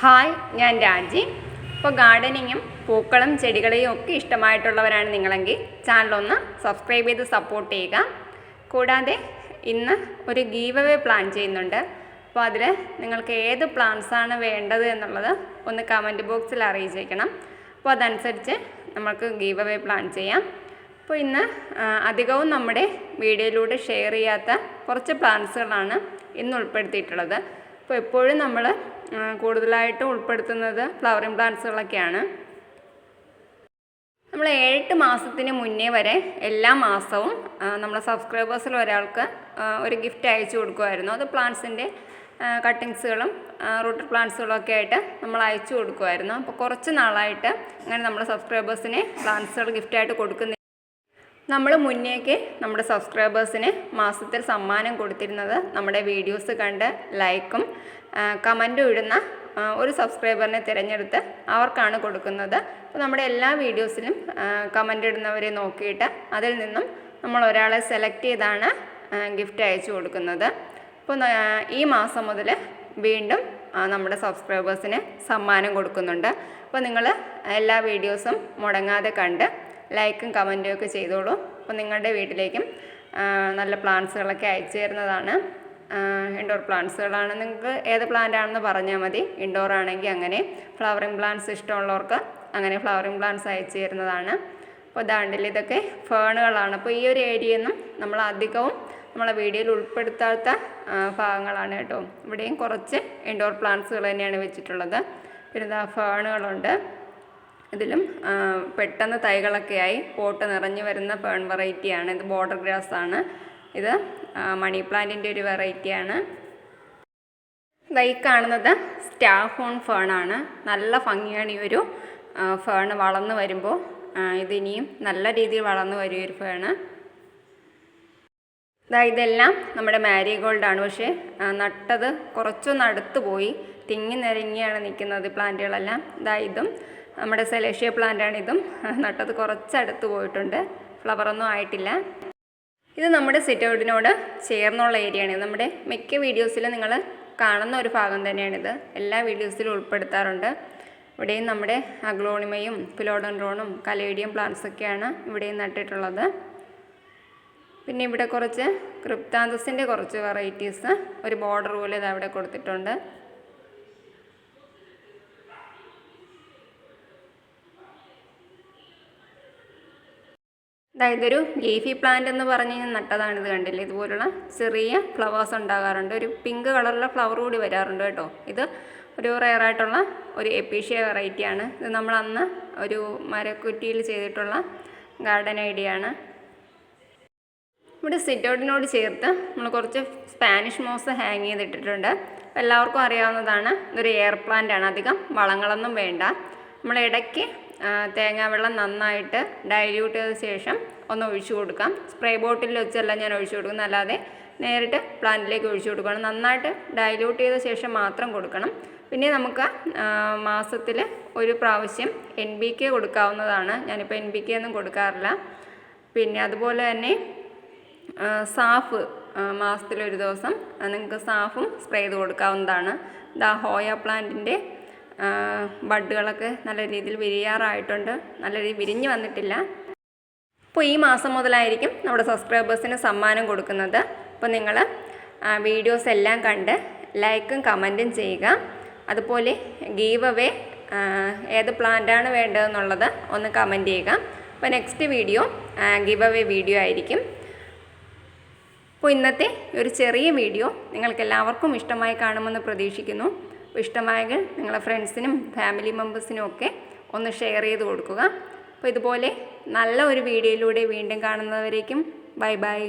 Hi ഞാൻ രാജി. ഇപ്പോൾ ഗാർഡനിങ്ങും പൂക്കളും ചെടികളെയും ഒക്കെ ഇഷ്ടമായിട്ടുള്ളവരാണ് നിങ്ങളെങ്കിൽ ചാനലൊന്ന് സബ്സ്ക്രൈബ് ചെയ്ത് സപ്പോർട്ട് ചെയ്യുക. കൂടാതെ ഇന്ന് ഒരു ഗീവ് അവേ പ്ലാൻ ചെയ്യുന്നുണ്ട്. അപ്പോൾ അതിൽ നിങ്ങൾക്ക് ഏത് പ്ലാന്റ്സ് ആണ് വേണ്ടത് എന്നുള്ളത് ഒന്ന് കമന്റ് ബോക്സിൽ അറിയിച്ചേക്കണം. അപ്പോൾ അതനുസരിച്ച് നമുക്ക് ഗീവ് അവേ പ്ലാൻ ചെയ്യാം. അപ്പോൾ ഇന്ന് അധികവും നമ്മുടെ വീഡിയോയിലൂടെ ഷെയർ ചെയ്യാത്ത കുറച്ച് പ്ലാന്റ്സുകളാണ് ഇന്ന് ഉൾപ്പെടുത്തിയിട്ടുള്ളത്. അപ്പോൾ എപ്പോഴും നമ്മൾ കൂടുതലായിട്ട് ഉൾപ്പെടുത്തുന്നത് ഫ്ലവറിങ് പ്ലാന്റ്സുകളൊക്കെയാണ് നമ്മൾ ഏഴെട്ട് മാസത്തിന് മുന്നേ വരെ എല്ലാ മാസവും നമ്മളെ സബ്സ്ക്രൈബേഴ്സിൽ ഒരാൾക്ക് ഒരു ഗിഫ്റ്റ് അയച്ചു കൊടുക്കുമായിരുന്നു. അത് പ്ലാന്റ്സിന്റെ കട്ടിങ്സുകളും റൂട്ടർ പ്ലാന്റ്സുകളും ഒക്കെ ആയിട്ട് നമ്മൾ അയച്ചു കൊടുക്കുമായിരുന്നു. അപ്പോൾ കുറച്ച് നാളായിട്ട് അങ്ങനെ നമ്മുടെ സബ്സ്ക്രൈബേഴ്സിന് പ്ലാന്റ്സുകൾ ഗിഫ്റ്റായിട്ട് കൊടുക്കുന്ന നമ്മൾ മുന്നേക്ക് നമ്മുടെ സബ്സ്ക്രൈബേഴ്സിന് മാസത്തിൽ സമ്മാനം കൊടുത്തിരുന്നത് നമ്മുടെ വീഡിയോസ് കണ്ട് ലൈക്കും കമന്റും ഇടുന്ന ഒരു സബ്സ്ക്രൈബറിനെ തിരഞ്ഞെടുത്ത് അവർക്കാണ് കൊടുക്കുന്നത്. അപ്പോൾ നമ്മുടെ എല്ലാ വീഡിയോസിലും കമന്റ് ഇടുന്നവരെ നോക്കിയിട്ട് അതിൽ നിന്നും നമ്മൾ ഒരാളെ സെലക്ട് ചെയ്താണ് ഗിഫ്റ്റ് അയച്ചു കൊടുക്കുന്നത്. അപ്പോൾ ഈ മാസം മുതൽ വീണ്ടും നമ്മുടെ സബ്സ്ക്രൈബേഴ്സിന് സമ്മാനം കൊടുക്കുന്നുണ്ട്. അപ്പോൾ നിങ്ങൾ എല്ലാ വീഡിയോസും മുടങ്ങാതെ കണ്ട് ലൈക്കും കമന്റും ഒക്കെ ചെയ്തോളൂ. അപ്പോൾ നിങ്ങളുടെ വീട്ടിലേക്കും നല്ല പ്ലാന്റ്സുകളൊക്കെ അയച്ചു തരുന്നതാണ്. ഇൻഡോർ പ്ലാന്റ്സുകളാണ് നിങ്ങൾക്ക് ഏത് പ്ലാന്റ് ആണെന്ന് പറഞ്ഞാൽ മതി. ഇൻഡോർ ആണെങ്കിൽ അങ്ങനെ. ഫ്ലവറിങ് പ്ലാന്റ്സ് ഇഷ്ടമുള്ളവർക്ക് അങ്ങനെ ഫ്ലവറിങ് പ്ലാന്റ്സ് അയച്ചു തരുന്നതാണ്. അപ്പോൾ ദാണ്ടിൽ ഇതൊക്കെ ഫേണുകളാണ്. അപ്പോൾ ഈ ഒരു ഏരിയയിൽ നമ്മൾ അധികവും നമ്മളെ വീഡിയോയിൽ ഉൾപ്പെടുത്താത്ത ഭാഗങ്ങളാണ് കേട്ടോ. ഇവിടെയും കുറച്ച് ഇൻഡോർ പ്ലാന്റ്സുകൾ തന്നെയാണ് വെച്ചിട്ടുള്ളത്. പിന്നെ ഫേണുകളുണ്ട്. ഇതിലും പെട്ടെന്ന് തൈകളൊക്കെയായി പോട്ട് നിറഞ്ഞു വരുന്ന ഫേൺ വെറൈറ്റിയാണ് ഇത് ബോർഡർ ഗ്രാസ് ആണ്. ഇത് മണി പ്ലാന്റിന്റെ ഒരു വെറൈറ്റിയാണ് ഈ കാണുന്നത് സ്റ്റാഫോൺ ഫേൺ ആണ്. നല്ല ഭംഗിയാണ് ഈ ഒരു ഫേൺ വളർന്നു വരുമ്പോൾ ഇതിനിയും നല്ല രീതിയിൽ വളർന്നു വരും ഒരു ഫേണ് ഇതാ ഇതെല്ലാം നമ്മുടെ മാരിഗോൾഡാണ് പക്ഷേ നട്ടത് കുറച്ചൊന്ന് അടുത്ത് പോയി. തിങ്ങി നിരങ്ങിയാണ് നിൽക്കുന്നത് പ്ലാന്റുകളെല്ലാം ഇതാ ഇതും നമ്മുടെ സെലേഷ്യ പ്ലാന്റാണ് ഇതും. നട്ടത് കുറച്ചടുത്ത് പോയിട്ടുണ്ട്. ഫ്ലവറൊന്നും ആയിട്ടില്ല. ഇത് നമ്മുടെ സിറ്റൗട്ടിനോട് ചേർന്നുള്ള ഏരിയയാണ്. നമ്മുടെ മിക്ക വീഡിയോസിലും നിങ്ങൾ കാണുന്ന ഒരു ഭാഗം തന്നെയാണിത്. എല്ലാ വീഡിയോസിലും ഉൾപ്പെടുത്താറുണ്ട്. ഇവിടെയും നമ്മുടെ അഗ്ലോണിമയും ഫിലോഡൻഡ്രോണും കലേഡിയം പ്ലാന്റ്സൊക്കെയാണ് ഇവിടെയും നട്ടിട്ടുള്ളത്. പിന്നെ ഇവിടെ കുറച്ച് ക്രിപ്താന്തസിന്റെ കുറച്ച് വെറൈറ്റീസ്. ഒരു ബോർഡർ പോലെ ഇത് അവിടെ കൊടുത്തിട്ടുണ്ട്. അതായത് ഒരു ലീഫി പ്ലാന്റ് എന്ന് പറഞ്ഞ് ഞാൻ നട്ടതാണ് ഇത് കണ്ടില്ലേ? ഇതുപോലുള്ള ചെറിയ ഫ്ലവേഴ്സ് ഉണ്ടാകാറുണ്ട്. ഒരു പിങ്ക് കളറിലെ ഫ്ലവർ കൂടി വരാറുണ്ട് കേട്ടോ. ഇത് ഒരു റയറായിട്ടുള്ള ഒരു എപ്പീഷ്യ വെറൈറ്റിയാണ് ഇത് നമ്മൾ അന്ന് ഒരു മരക്കുറ്റിയിൽ ചെയ്തിട്ടുള്ള ഗാർഡൻ ഐഡിയ ആണ്. ഇവിടെ സിറ്റൗട്ടിനോട് ചേർത്ത് നമ്മൾ കുറച്ച് സ്പാനിഷ് മോസ് ഹാങ് ചെയ്തിട്ടിട്ടുണ്ട്. എല്ലാവർക്കും അറിയാവുന്നതാണ്. ഇതൊരു എയർ പ്ലാന്റ് ആണ്. അധികം വളങ്ങളൊന്നും വേണ്ട. നമ്മൾ ഇടയ്ക്ക് തേങ്ങാവെള്ളം നന്നായിട്ട് ഡൈല്യൂട്ട് ചെയ്ത ശേഷം ഒന്ന് ഒഴിച്ചു കൊടുക്കാം. സ്പ്രേ ബോട്ടിലിൽ വെച്ചല്ല ഞാൻ ഒഴിച്ചു കൊടുക്കുന്നത് അല്ലാതെ നേരിട്ട് പ്ലാന്റിലേക്ക് ഒഴിച്ചു കൊടുക്കണം. നന്നായിട്ട് ഡൈല്യൂട്ട് ചെയ്ത ശേഷം മാത്രം കൊടുക്കണം. പിന്നെ നമുക്ക് മാസത്തിൽ ഒരു പ്രാവശ്യം എൻ ബി കെ കൊടുക്കാവുന്നതാണ്. ഞാനിപ്പോൾ എൻ ബി കെ ഒന്നും കൊടുക്കാറില്ല. പിന്നെ അതുപോലെ തന്നെ സാഫ് മാസത്തിലൊരു ദിവസം നിങ്ങൾക്ക് സാഫും സ്പ്രേ ചെയ്ത് കൊടുക്കാവുന്നതാണ്. ദാ ഹോയ പ്ലാന്റിന്റെ ബഡുകളൊക്കെ നല്ല രീതിയിൽ വിരിയാറായിട്ടുണ്ട്. നല്ല രീതിയിൽ വിരിഞ്ഞ് വന്നിട്ടില്ല. അപ്പോൾ ഈ മാസം മുതലായിരിക്കും നമ്മുടെ സബ്സ്ക്രൈബേഴ്സിന് സമ്മാനം കൊടുക്കുന്നത്. അപ്പോൾ നിങ്ങൾ വീഡിയോസ് എല്ലാം കണ്ട് ലൈക്കും കമന്റും ചെയ്യുക. അതുപോലെ ഗീവ് അവേ ഏത് പ്ലാന്റാണ് വേണ്ടതെന്നുള്ളത് ഒന്ന് കമന്റ് ചെയ്യുക. അപ്പോൾ next video give away video ആയിരിക്കും. അപ്പോൾ ഇന്നത്തെ ഒരു ചെറിയ വീഡിയോ നിങ്ങൾക്ക് എല്ലാവർക്കും ഇഷ്ടമായി കാണുമെന്ന് പ്രതീക്ഷിക്കുന്നു. അപ്പോൾ ഇഷ്ടമായെങ്കിൽ നിങ്ങളെ ഫ്രണ്ട്സിനും ഫാമിലി മെമ്പേഴ്സിനും ഒക്കെ ഒന്ന് ഷെയർ ചെയ്ത് കൊടുക്കുക. അപ്പോൾ ഇതുപോലെ നല്ല ഒരു വീഡിയോയിലൂടെ വീണ്ടും കാണുന്നവരേക്കും ബൈ ബൈ.